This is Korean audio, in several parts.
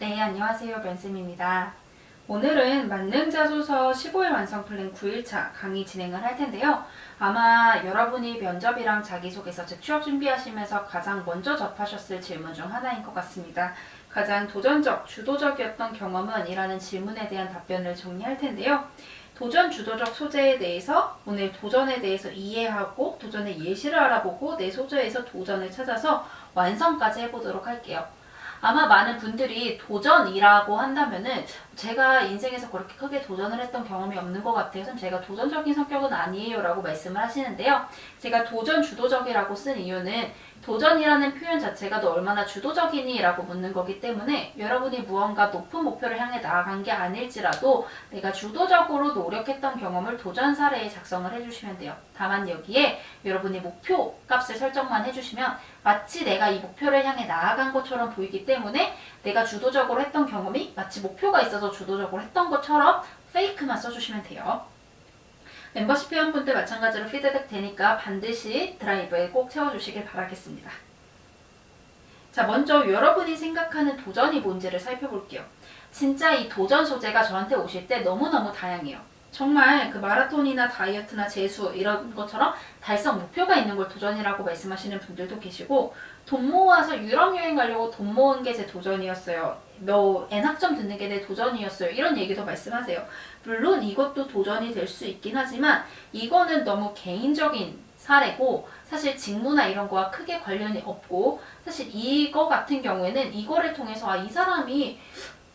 네, 안녕하세요. 변쌤입니다. 오늘은 만능자소서 15일 완성 플랜 9일차 강의 진행을 할 텐데요. 아마 여러분이 면접이랑 자기소개서, 즉 취업 준비하시면서 가장 먼저 접하셨을 질문 중 하나인 것 같습니다. 가장 도전적, 주도적이었던 경험은? 이라는 질문에 대한 답변을 정리할 텐데요. 도전 주도적 소재에 대해서 오늘 도전에 대해서 이해하고 도전의 예시를 알아보고 내 소재에서 도전을 찾아서 완성까지 해보도록 할게요. 아마 많은 분들이 도전이라고 한다면은 제가 인생에서 그렇게 크게 도전을 했던 경험이 없는 것 같아서 제가 도전적인 성격은 아니에요 라고 말씀을 하시는데요. 제가 도전 주도적이라고 쓴 이유는 도전이라는 표현 자체가 너 얼마나 주도적이니? 라고 묻는 거기 때문에 여러분이 무언가 높은 목표를 향해 나아간 게 아닐지라도 내가 주도적으로 노력했던 경험을 도전 사례에 작성을 해주시면 돼요. 다만 여기에 여러분이 목표 값을 설정만 해주시면 마치 내가 이 목표를 향해 나아간 것처럼 보이기 때문에 내가 주도적으로 했던 경험이 마치 목표가 있어서 주도적으로 했던 것처럼 페이크만 써주시면 돼요. 멤버십 회원분 들 마찬가지로 피드백 되니까 반드시 드라이브에 꼭 채워주시길 바라겠습니다. 자, 먼저 여러분이 생각하는 도전이 뭔지를 살펴볼게요. 진짜 이 도전 소재가 저한테 오실 때 너무너무 다양해요. 정말 그 마라톤이나 다이어트나 재수 이런 것처럼 달성 목표가 있는 걸 도전이라고 말씀하시는 분들도 계시고 돈 모아서 유럽 여행 가려고 돈 모은 게 제 도전이었어요. 뭐 N학점 듣는 게 내 도전이었어요. 이런 얘기도 말씀하세요. 물론 이것도 도전이 될 수 있긴 하지만 이거는 너무 개인적인 사례고 사실 직무나 이런 거와 크게 관련이 없고 사실 이거 같은 경우에는 이거를 통해서 아, 이 사람이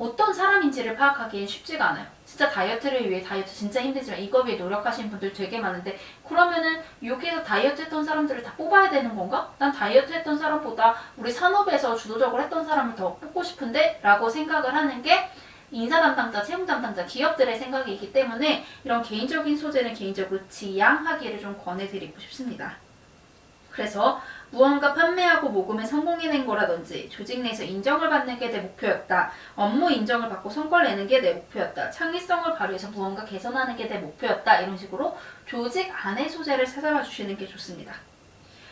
어떤 사람인지를 파악하기엔 쉽지가 않아요. 진짜 다이어트를 위해 다이어트 진짜 힘들지만 이거 위해 노력하시는 분들 되게 많은데 그러면은 여기에서 다이어트 했던 사람들을 다 뽑아야 되는 건가? 난 다이어트 했던 사람보다 우리 산업에서 주도적으로 했던 사람을 더 뽑고 싶은데? 라고 생각을 하는 게 인사 담당자, 채용 담당자, 기업들의 생각이기 때문에 이런 개인적인 소재는 개인적으로 지양하기를 좀 권해드리고 싶습니다. 그래서 무언가 판매하고 모금에 성공해낸 거라든지 조직 내에서 인정을 받는 게 내 목표였다. 업무 인정을 받고 성과를 내는 게 내 목표였다. 창의성을 발휘해서 무언가 개선하는 게 내 목표였다. 이런 식으로 조직 안의 소재를 찾아봐 주시는 게 좋습니다.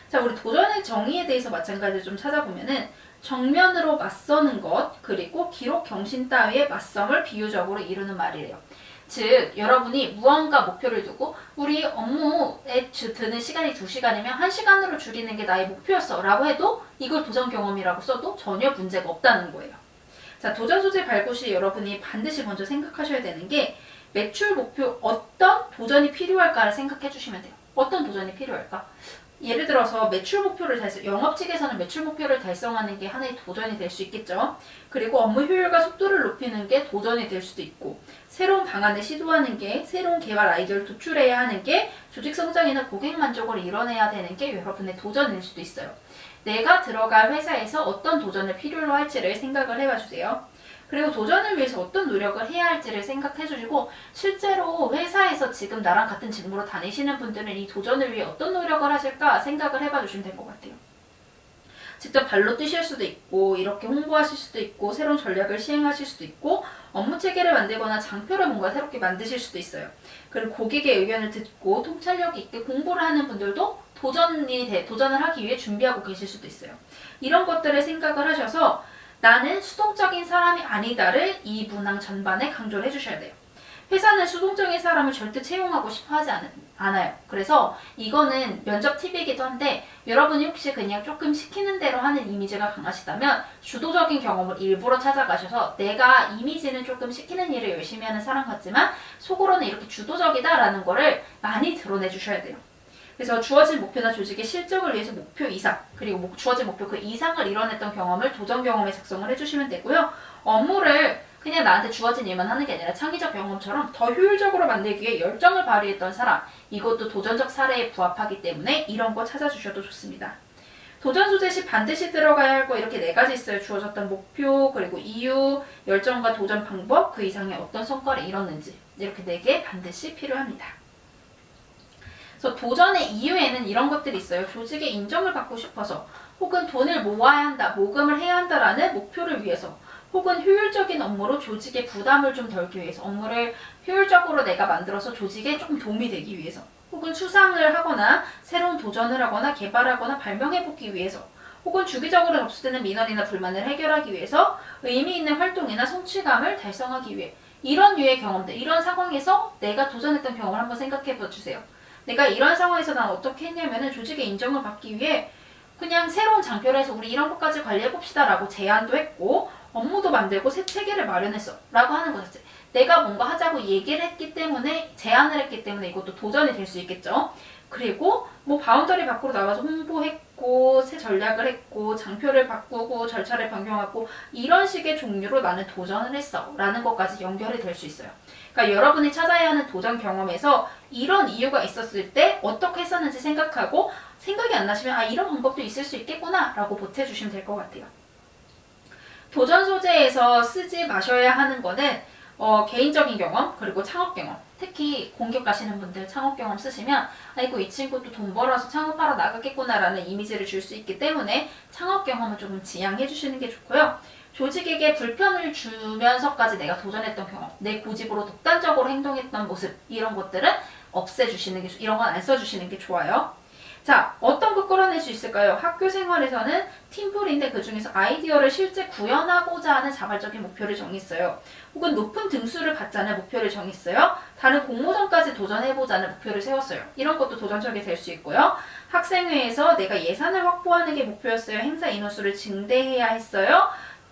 자, 우리 도전의 정의에 대해서 마찬가지로 좀 찾아보면은 정면으로 맞서는 것, 그리고 기록 경신 따위의 맞섬을 비유적으로 이루는 말이래요. 즉, 여러분이 무언가 목표를 두고 우리 업무에 주- 드는 시간이 2시간이면 1시간으로 줄이는 게 나의 목표였어 라고 해도 이걸 도전 경험이라고 써도 전혀 문제가 없다는 거예요. 자, 도전 소재 발굴 시 여러분이 반드시 먼저 생각하셔야 되는 게 매출 목표 어떤 도전이 필요할까를 생각해 주시면 돼요. 어떤 도전이 필요할까? 예를 들어서 매출 목표를 달성, 영업 측에서는 매출 목표를 달성하는 게 하나의 도전이 될 수 있겠죠. 그리고 업무 효율과 속도를 높이는 게 도전이 될 수도 있고, 새로운 방안을 시도하는 게, 새로운 개발 아이디어를 도출해야 하는 게, 조직 성장이나 고객 만족을 이뤄내야 되는 게 여러분의 도전일 수도 있어요. 내가 들어갈 회사에서 어떤 도전을 필요로 할지를 생각을 해봐 주세요. 그리고 도전을 위해서 어떤 노력을 해야 할지를 생각해 주시고 실제로 회사에서 지금 나랑 같은 직무로 다니시는 분들은 이 도전을 위해 어떤 노력을 하실까 생각을 해봐 주시면 될 것 같아요. 직접 발로 뛰실 수도 있고 이렇게 홍보하실 수도 있고 새로운 전략을 시행하실 수도 있고 업무 체계를 만들거나 장표를 뭔가 새롭게 만드실 수도 있어요. 그리고 고객의 의견을 듣고 통찰력 있게 공부를 하는 분들도 도전이 돼, 도전을 하기 위해 준비하고 계실 수도 있어요. 이런 것들을 생각을 하셔서 나는 수동적인 사람이 아니다를 이 문항 전반에 강조를 해주셔야 돼요. 회사는 수동적인 사람을 절대 채용하고 싶어 하지 않, 않아요. 그래서 이거는 면접 팁이기도 한데 여러분이 혹시 그냥 조금 시키는 대로 하는 이미지가 강하시다면 주도적인 경험을 일부러 찾아가셔서 내가 이미지는 조금 시키는 일을 열심히 하는 사람 같지만 속으로는 이렇게 주도적이다라는 거를 많이 드러내 주셔야 돼요. 그래서 주어진 목표나 조직의 실적을 위해서 목표 이상 그리고 목- 주어진 목표 그 이상을 이뤄냈던 경험을 도전 경험에 작성을 해주시면 되고요. 업무를 그냥 나한테 주어진 일만 하는 게 아니라 창의적 경험처럼 더 효율적으로 만들기 위해 열정을 발휘했던 사람 이것도 도전적 사례에 부합하기 때문에 이런 거 찾아주셔도 좋습니다. 도전 소재 시 반드시 들어가야 할 거 이렇게 네 가지 있어요. 주어졌던 목표, 그리고 이유, 열정과 도전 방법, 그 이상의 어떤 성과를 이뤘는지 이렇게 네 개 반드시 필요합니다. 그래서 도전의 이유에는 이런 것들이 있어요. 조직의 인정을 받고 싶어서 혹은 돈을 모아야 한다, 모금을 해야 한다라는 목표를 위해서 혹은 효율적인 업무로 조직의 부담을 좀 덜기 위해서 업무를 효율적으로 내가 만들어서 조직에 조금 도움이 되기 위해서 혹은 수상을 하거나 새로운 도전을 하거나 개발하거나 발명해보기 위해서 혹은 주기적으로 접수되는 민원이나 불만을 해결하기 위해서 의미 있는 활동이나 성취감을 달성하기 위해 이런 류의 경험들, 이런 상황에서 내가 도전했던 경험을 한번 생각해 봐 주세요. 내가 이런 상황에서 난 어떻게 했냐면은 조직의 인정을 받기 위해 그냥 새로운 장표를 해서 우리 이런 것까지 관리해 봅시다 라고 제안도 했고 업무도 만들고 새 체계를 마련했어 라고 하는 것 자체 내가 뭔가 하자고 얘기를 했기 때문에 제안을 했기 때문에 이것도 도전이 될 수 있겠죠. 그리고 뭐 바운더리 밖으로 나가서 홍보했고 새 전략을 했고 장표를 바꾸고 절차를 변경하고 이런 식의 종류로 나는 도전을 했어. 라는 것까지 연결이 될 수 있어요. 그러니까 여러분이 찾아야 하는 도전 경험에서 이런 이유가 있었을 때 어떻게 했었는지 생각하고 생각이 안 나시면 아 이런 방법도 있을 수 있겠구나 라고 보태주시면 될 것 같아요. 도전 소재에서 쓰지 마셔야 하는 거는 어, 개인적인 경험 그리고 창업 경험 특히 공격 가시는 분들 창업 경험 쓰시면 아이고 이 친구도 돈 벌어서 창업하러 나가겠구나라는 이미지를 줄 수 있기 때문에 창업 경험을 조금 지양해 주시는 게 좋고요. 조직에게 불편을 주면서까지 내가 도전했던 경험, 내 고집으로 독단적으로 행동했던 모습 이런 것들은 없애주시는 게 좋- 이런 건 안 써주시는 게 좋아요. 자, 어떤 거 끌어낼 수 있을까요? 학교 생활에서는 팀플인데 그 중에서 아이디어를 실제 구현하고자 하는 자발적인 목표를 정했어요. 혹은 높은 등수를 받자는 목표를 정했어요. 다른 공모전까지 도전해보자는 목표를 세웠어요. 이런 것도 도전적이 될 수 있고요. 학생회에서 내가 예산을 확보하는 게 목표였어요. 행사 인원수를 증대해야 했어요.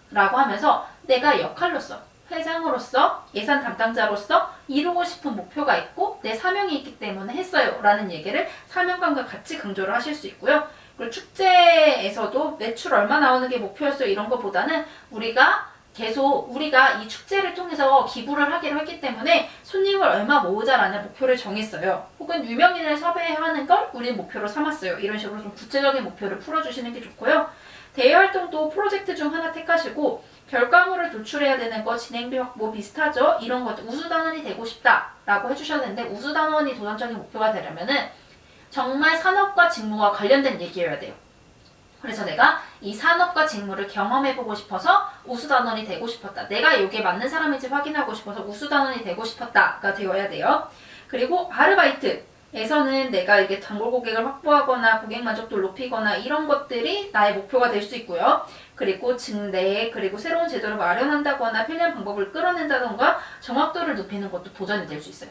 라고 하면서 내가 역할로서 회장으로서 예산 담당자로서 이루고 싶은 목표가 있고 내 사명이 있기 때문에 했어요 라는 얘기를 사명감과 같이 강조를 하실 수 있고요 그리고 축제에서도 매출 얼마 나오는 게 목표였어요 이런 것보다는 우리가 계속 우리가 이 축제를 통해서 기부를 하기로 했기 때문에 손님을 얼마 모으자라는 목표를 정했어요. 혹은 유명인을 섭외하는 걸 우리 목표로 삼았어요. 이런 식으로 좀 구체적인 목표를 풀어주시는 게 좋고요. 대외 활동도 프로젝트 중 하나 택하시고 결과물을 도출해야 되는 거 진행비 확보 비슷하죠. 이런 것들 우수단원이 되고 싶다라고 해주셨는데 우수단원이 도전적인 목표가 되려면은 정말 산업과 직무와 관련된 얘기여야 돼요. 그래서 내가 이 산업과 직무를 경험해보고 싶어서 우수단원이 되고 싶었다. 내가 이게 맞는 사람인지 확인하고 싶어서 우수단원이 되고 싶었다가 되어야 돼요. 그리고 아르바이트 에서는 내가 이게 단골 고객을 확보하거나 고객 만족도를 높이거나 이런 것들이 나의 목표가 될 수 있고요. 그리고 증대, 그리고 새로운 제도를 마련한다거나 편리한 방법을 끌어낸다던가 정확도를 높이는 것도 도전이 될 수 있어요.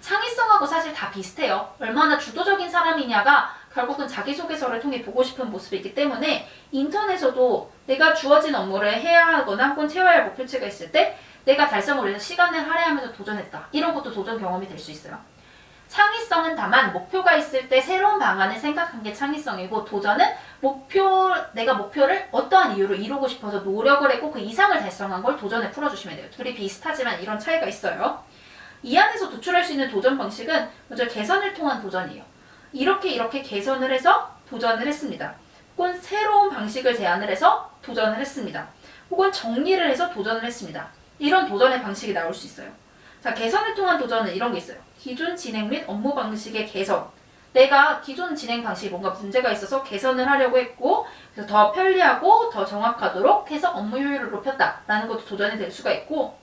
창의성하고 사실 다 비슷해요. 얼마나 주도적인 사람이냐가 결국은 자기소개서를 통해 보고 싶은 모습이기 때문에 인턴에서도 내가 주어진 업무를 해야 하거나 혹은 채워야 할 목표치가 있을 때 내가 달성을 위해서 시간을 할애하면서 도전했다. 이런 것도 도전 경험이 될 수 있어요. 창의성은 다만 목표가 있을 때 새로운 방안을 생각한 게 창의성이고 도전은 목표 내가 목표를 어떠한 이유로 이루고 싶어서 노력을 했고 그 이상을 달성한 걸 도전에 풀어주시면 돼요. 둘이 비슷하지만 이런 차이가 있어요. 이 안에서 도출할 수 있는 도전 방식은 먼저 개선을 통한 도전이에요. 이렇게 이렇게 개선을 해서 도전을 했습니다. 혹은 새로운 방식을 제안을 해서 도전을 했습니다. 혹은 정리를 해서 도전을 했습니다. 이런 도전의 방식이 나올 수 있어요. 자, 개선을 통한 도전은 이런 게 있어요. 기존 진행 및 업무 방식의 개선. 내가 기존 진행 방식이 뭔가 문제가 있어서 개선을 하려고 했고, 그래서 더 편리하고 더 정확하도록 해서 업무 효율을 높였다라는 것도 도전이 될 수가 있고,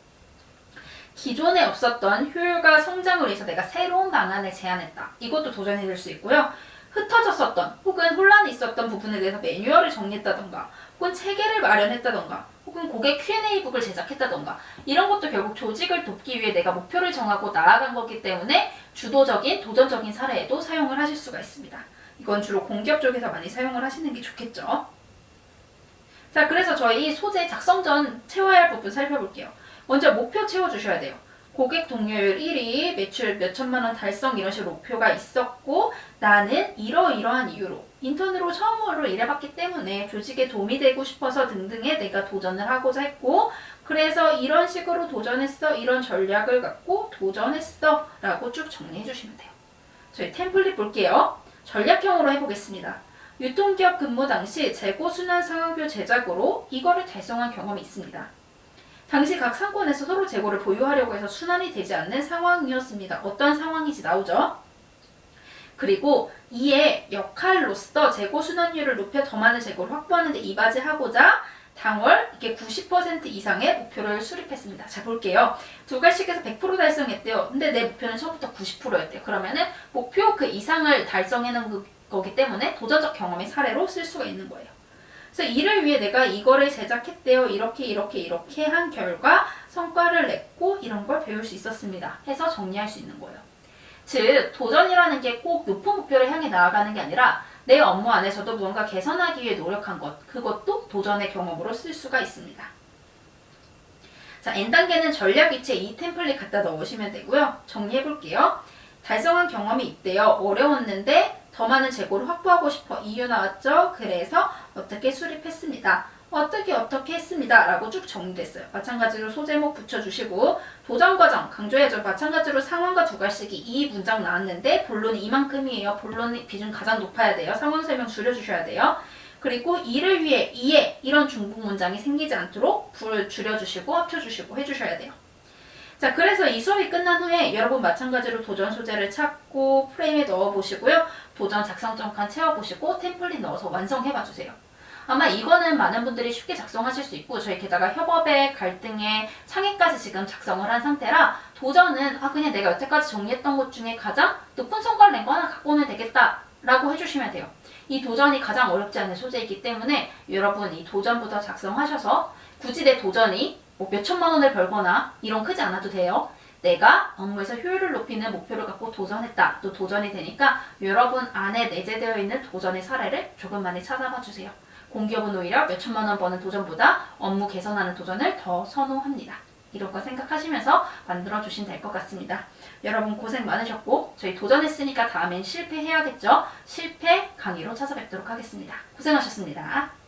기존에 없었던 효율과 성장을 위해서 내가 새로운 방안을 제안했다. 이것도 도전이 될 수 있고요. 흩어졌었던 혹은 혼란이 있었던 부분에 대해서 매뉴얼을 정리했다던가 혹은 체계를 마련했다던가 혹은 고객 Q&A 북을 제작했다던가 이런 것도 결국 조직을 돕기 위해 내가 목표를 정하고 나아간 거기 때문에 주도적인 도전적인 사례에도 사용을 하실 수가 있습니다. 이건 주로 공기업 쪽에서 많이 사용을 하시는 게 좋겠죠. 자, 그래서 저희 소재 작성 전 채워야 할 부분 살펴볼게요. 먼저 목표 채워주셔야 돼요. 고객 동료율 1위, 매출 몇 천만 원 달성 이런 식으로 목표가 있었고 나는 이러이러한 이유로 인턴으로 처음으로 일해봤기 때문에 조직에 도움이 되고 싶어서 등등에 내가 도전을 하고자 했고 그래서 이런 식으로 도전했어 이런 전략을 갖고 도전했어 라고 쭉 정리해 주시면 돼요. 저희 템플릿 볼게요. 전략형으로 해보겠습니다. 유통기업 근무 당시 재고 순환 상황표 제작으로 이거를 달성한 경험이 있습니다. 당시 각 상권에서 서로 재고를 보유하려고 해서 순환이 되지 않는 상황이었습니다. 어떤 상황인지 나오죠? 그리고 이에 역할로서 재고 순환율을 높여 더 많은 재고를 확보하는 데 이바지하고자 당월 이게 90% 이상의 목표를 수립했습니다. 자 볼게요. 두 갈씩에서 100% 달성했대요. 근데 내 목표는 처음부터 90%였대요. 그러면은 목표 그 이상을 달성해놓은 그- 거기 때문에 도전적 경험의 사례로 쓸 수가 있는 거예요. 그래서 이를 위해 내가 이거를 제작했대요. 이렇게 이렇게 이렇게 한 결과 성과를 냈고 이런 걸 배울 수 있었습니다. 해서 정리할 수 있는 거예요. 즉 도전이라는 게 꼭 높은 목표를 향해 나아가는 게 아니라 내 업무 안에서도 무언가 개선하기 위해 노력한 것 그것도 도전의 경험으로 쓸 수가 있습니다. 자 N단계는 전략 위치에 이 템플릿 갖다 넣으시면 되고요. 정리해 볼게요. 달성한 경험이 있대요. 어려웠는데 더 많은 재고를 확보하고 싶어 이유 나왔죠? 그래서 어떻게 수립했습니다. 어떻게 어떻게 했습니다. 라고 쭉 정리됐어요. 마찬가지로 소제목 붙여주시고 도전 과정 강조해야죠. 마찬가지로 상황과 두괄시기 이 문장 나왔는데 본론이 이만큼이에요. 본론 비중 가장 높아야 돼요. 상황 설명 줄여주셔야 돼요. 그리고 이를 위해 이에 이런 중복 문장이 생기지 않도록 불 줄여주시고 합쳐주시고 해주셔야 돼요. 자, 그래서 이 수업이 끝난 후에 여러분 마찬가지로 도전 소재를 찾 고 프레임에 넣어보시고요. 도전 작성점 칸 채워보시고 템플릿 넣어서 완성해봐 주세요. 아마 이거는 많은 분들이 쉽게 작성하실 수 있고 저희 게다가 협업에 갈등에 창의까지 지금 작성을 한 상태라 도전은 아 그냥 내가 여태까지 정리했던 것 중에 가장 높은 성과를 낸 거 하나 갖고 오면 되겠다 라고 해주시면 돼요. 이 도전이 가장 어렵지 않은 소재이기 때문에 여러분 이 도전부터 작성하셔서 굳이 내 도전이 뭐 몇천만 원을 벌거나 이런 크지 않아도 돼요. 내가 업무에서 효율을 높이는 목표를 갖고 도전했다. 또 도전이 되니까 여러분 안에 내재되어 있는 도전의 사례를 조금 많이 찾아봐 주세요. 공기업은 오히려 몇 천만 원 버는 도전보다 업무 개선하는 도전을 더 선호합니다. 이런 거 생각하시면서 만들어 주시면 될 것 같습니다. 여러분 고생 많으셨고 저희 도전했으니까 다음엔 실패해야겠죠? 실패 강의로 찾아뵙도록 하겠습니다. 고생하셨습니다.